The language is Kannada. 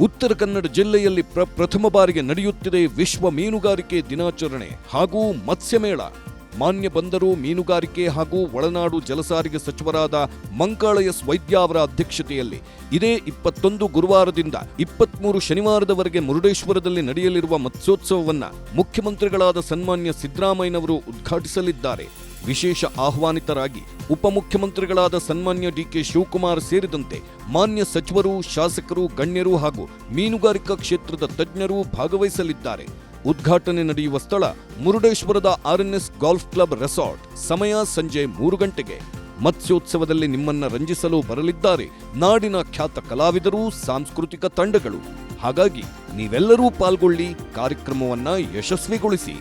ಉತ್ತರ ಕನ್ನಡ ಜಿಲ್ಲೆಯಲ್ಲಿ ಪ್ರ ಪ್ರಥಮ ಬಾರಿಗೆ ನಡೆಯುತ್ತಿದೆ ವಿಶ್ವ ಮೀನುಗಾರಿಕೆ ದಿನಾಚರಣೆ ಹಾಗೂ ಮತ್ಸ್ಯಮೇಳ. ಮಾನ್ಯ ಬಂದರು, ಮೀನುಗಾರಿಕೆ ಹಾಗೂ ಒಳನಾಡು ಜಲಸಾರಿಗೆ ಸಚಿವರಾದ ಮಂಕಾಳ ಎಸ್ ವೈದ್ಯ ಅವರ ಅಧ್ಯಕ್ಷತೆಯಲ್ಲಿ ಇದೇ ಇಪ್ಪತ್ತೊಂದು ಗುರುವಾರದಿಂದ ಇಪ್ಪತ್ಮೂರು ಶನಿವಾರದವರೆಗೆ ಮುರುಡೇಶ್ವರದಲ್ಲಿ ನಡೆಯಲಿರುವ ಮತ್ಸ್ಯೋತ್ಸವವನ್ನು ಮುಖ್ಯಮಂತ್ರಿಗಳಾದ ಸನ್ಮಾನ್ಯ ಸಿದ್ದರಾಮಯ್ಯನವರು ಉದ್ಘಾಟಿಸಲಿದ್ದಾರೆ. ವಿಶೇಷ ಆಹ್ವಾನಿತರಾಗಿ ಉಪಮುಖ್ಯಮಂತ್ರಿಗಳಾದ ಸನ್ಮಾನ್ಯ ಡಿಕೆ ಶಿವಕುಮಾರ್ ಸೇರಿದಂತೆ ಮಾನ್ಯ ಸಚಿವರು, ಶಾಸಕರು, ಗಣ್ಯರು ಹಾಗೂ ಮೀನುಗಾರಿಕಾ ಕ್ಷೇತ್ರದ ತಜ್ಞರು ಭಾಗವಹಿಸಲಿದ್ದಾರೆ. ಉದ್ಘಾಟನೆ ನಡೆಯುವ ಸ್ಥಳ ಮುರುಡೇಶ್ವರದ ಆರ್ಎನ್ಎಸ್ ಗಾಲ್ಫ್ ಕ್ಲಬ್ ರೆಸಾರ್ಟ್. ಸಮಯ ಸಂಜೆ ಮೂರು ಗಂಟೆಗೆ. ಮತ್ಸ್ಯೋತ್ಸವದಲ್ಲಿ ನಿಮ್ಮನ್ನ ರಂಜಿಸಲು ಬರಲಿದ್ದಾರೆ ನಾಡಿನ ಖ್ಯಾತ ಕಲಾವಿದರು, ಸಾಂಸ್ಕೃತಿಕ ತಂಡಗಳು. ಹಾಗಾಗಿ ನೀವೆಲ್ಲರೂ ಪಾಲ್ಗೊಳ್ಳಿ, ಕಾರ್ಯಕ್ರಮವನ್ನ ಯಶಸ್ವಿಗೊಳಿಸಿ.